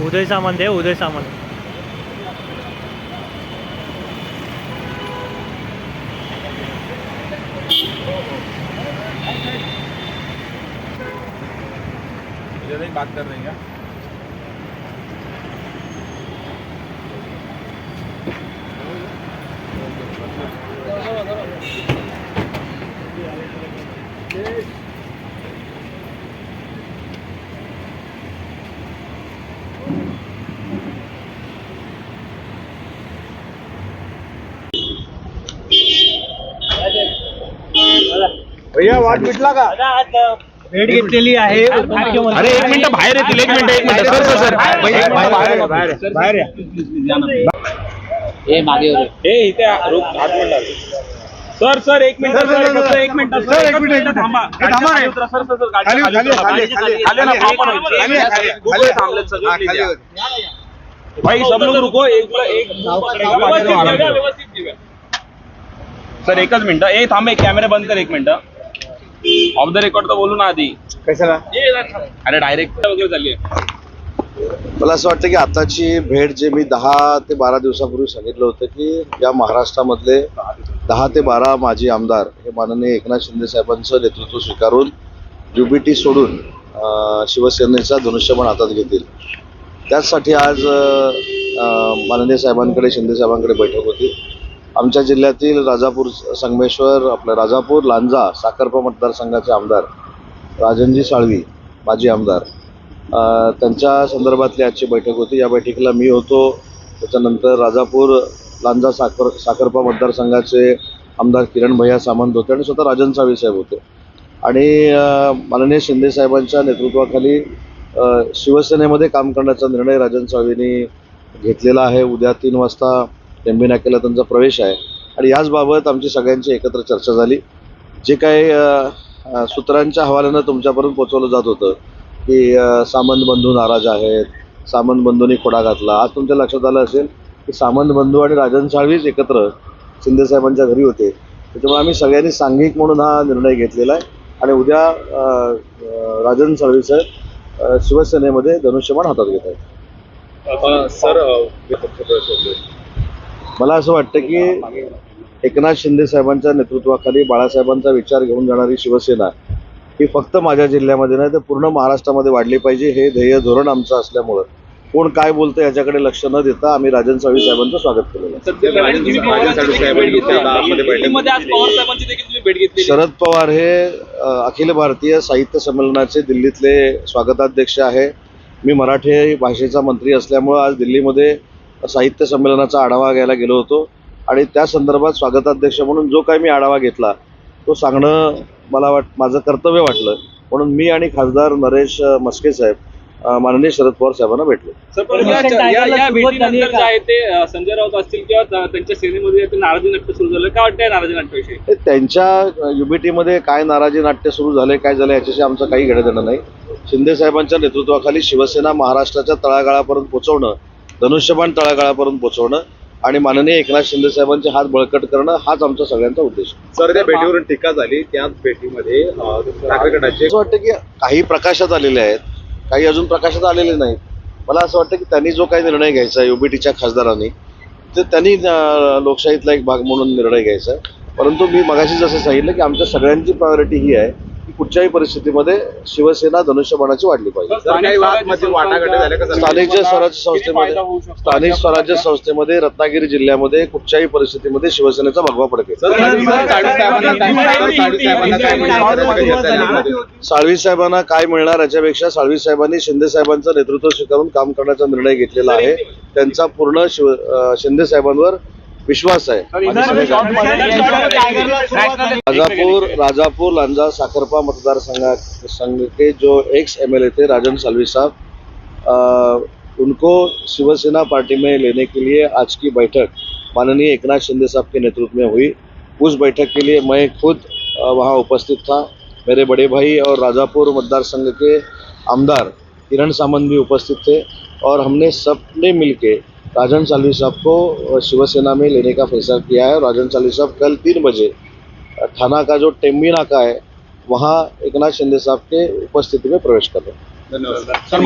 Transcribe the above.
उदय सामंत आहे उदय सामंत इधर ही बात कर रहे हैं भैया वाट मिटला का? भेट घेतलेली आहे. अरे एक मिनिट बाहेर येतील एक मिनिट एक मिनिट सर सर सर. बाहेर बाहेर बाहेर बाहेर या. हे मागे हे इथे हात मंडळ सर सर एक मिनिट सर एक मिनिट सर एक मिनिट. थांबा. सर सर खाली खाली खाली खाली थांबले सगळे भाई सब लोग रुको एक एक. सर एकच मिनिट. ए थांब एक कॅमेरा बंद कर एक मिनिट. ऑफ द रेकॉर्ड तर बोलू ना आधी. कशाला? अरे डायरेक्ट वगैरे झाली मला असं वाटतं की आताची भेट जे मी दहा ते बारा दिवसापूर्वी सांगितलं होतं की या महाराष्ट्रामधले दहा ते बारा माजी आमदार हे माननीय एकनाथ शिंदे साहेबांचं नेतृत्व स्वीकारून युबीटी सोडून शिवसेनेचा धनुष्यबाण हातात घेतील. त्याचसाठी आज माननीय साहेबांकडे शिंदे साहेबांकडे बैठक होती. आमच्या जिल्ह्यातील राजापूर संगमेश्वर आपलं राजापूर लांजा साखरपा मतदारसंघाचे आमदार राजनजी साळवी माजी आमदार. त्यांच्या संदर्भातली आजची बैठक होती. या बैठकीला मी होतो. त्याच्यानंतर राजापूर लांजा साखर साखरपा मतदारसंघाचे आमदार किरण भैया सामंत होते आणि स्वतः राजन साळवी साहेब होते. आणि माननीय शिंदे साहेबांच्या नेतृत्वाखाली शिवसेनेमध्ये काम करण्याचा निर्णय राजन साळवींनी घेतलेला आहे. उद्या तीन वाजता टेंबी नाक्याला त्यांचा प्रवेश आहे. आणि याचबाबत आमची सगळ्यांची एकत्र चर्चा झाली. जे काही सूत्रांच्या हवाल्यानं तुमच्यापर्यंत पोचवलं जात होतं की सामंत बंधू नाराज आहेत सामंत बंधूंनी खोडा घातला. आज तुमच्या लक्षात आलं असेल की सामंत बंधू आणि राजन साळवीच एकत्र शिंदेसाहेबांच्या घरी होते. त्याच्यामुळे आम्ही सगळ्यांनी सांघिक म्हणून हा निर्णय घेतलेला आहे. आणि उद्या राजन साळवी साहेब शिवसेनेमध्ये धनुष्यबाण हातात घेत आहेत. सर मला असं वाटतं की एकनाथ शिंदे साहेबांच्या नेतृत्वाखाली बाळासाहेबांचा विचार घेऊन जाणारी शिवसेना ही फक्त माझ्या जिल्ह्यामध्ये नाही तर पूर्ण महाराष्ट्रामध्ये वाढली पाहिजे हे ध्येय धोरण आमचं असल्यामुळं. कोण काय बोलतं याच्याकडे लक्ष न देता आम्ही राजन साळवी साहेबांचं स्वागत केलेलं शरद पवार हे अखिल भारतीय साहित्य संमेलनाचे दिल्लीतले स्वागताध्यक्ष आहे. मी मराठी भाषेचा मंत्री असल्यामुळं आज दिल्लीमध्ये साहित्य संमेलनाचा आढावा घ्यायला गेलो होतो. आणि त्या संदर्भात स्वागताध्यक्ष म्हणून जो काही मी आढावा घेतला तो सांगणं मला वाट माझं कर्तव्य वाटलं. म्हणून मी आणि खासदार नरेश मस्के साहेब माननीय शरद पवार साहेबांना भेटले. संजय राऊत असतील किंवा त्यांच्या सेनेमध्ये नाराजी नाट्य सुरू झालं. काय वाटतं नाराजी नाट्याविषयी? त्यांच्या युबीटीमध्ये काय नाराजी नाट्य सुरू झाले काय झालं याच्याशी आमचं काही घेणं देणं नाही. शिंदे साहेबांच्या नेतृत्वाखाली शिवसेना महाराष्ट्राच्या तळागाळापर्यंत पोहोचवणं धनुष्यबाण तळागाळापर्यंत पोहोचवणं आणि माननीय एकनाथ शिंदे साहेबांचे हात बळकट करणं हाच आमचा सगळ्यांचा उद्देश. सर त्या भेटीवरून टीका झाली त्याच भेटीमध्ये असं वाटतं की काही प्रकाशात आलेले आहेत काही अजून प्रकाशात आलेले नाहीत मला असं वाटतं की त्यांनी जो काही निर्णय घ्यायचा युबीटीच्या खासदारांनी ते त्यांनी लोकशाहीतला एक भाग म्हणून निर्णय घ्यायचा परंतु मी मगाशी जसं सांगितलं की आमच्या सगळ्यांची प्रायोरिटी ही आहे की कुठच्याही परिस्थितीमध्ये शिवसेना धनुष्यबाणाची वाढली पाहिजे. स्थानिक स्वराज्य संस्थेमध्ये? स्थानिक स्वराज्य संस्थेमध्ये रत्नागिरी जिल्ह्यामध्ये कुठच्याही परिस्थितीमध्ये शिवसेनेचा भगवा पडकेल सर साळवी साहेबांना काय सर, साळवी साहेबांना काय मिळणार साळवी साहेबांना काय मिळणार याच्यापेक्षा साळवी साहेबांनी शिंदे साहेबांचं नेतृत्व स्वीकारून काम करण्याचा निर्णय घेतलेला आहे. त्यांचा पूर्ण शिव शिंदे साहेबांवर विश्वास आहे. सगळे राजापुर राजापुर लांजा साखरपा मतदार संघ के जो एक्स एमएलए थे राजन सालवी साहब उनको शिवसेना पार्टी में लेने के लिए आज की बैठक माननीय एकनाथ शिंदे साहब के नेतृत्व में हुई। उस बैठक के लिए मैं खुद वहाँ उपस्थित था। मेरे बड़े भाई और राजापुर मतदार संघ के आमदार किरण सामंत भी उपस्थित थे और हमने सबने मिलके राजन सालवी साहब को शिवसेना में लेने का फैसला किया है और राजन सालवी साहब कल तीन बजे थाना का जो टेम्बी नाका है वहाँ एकनाथ शिंदे साहब के उपस्थिति में प्रवेश कर रहे हैं। धन्यवाद। सर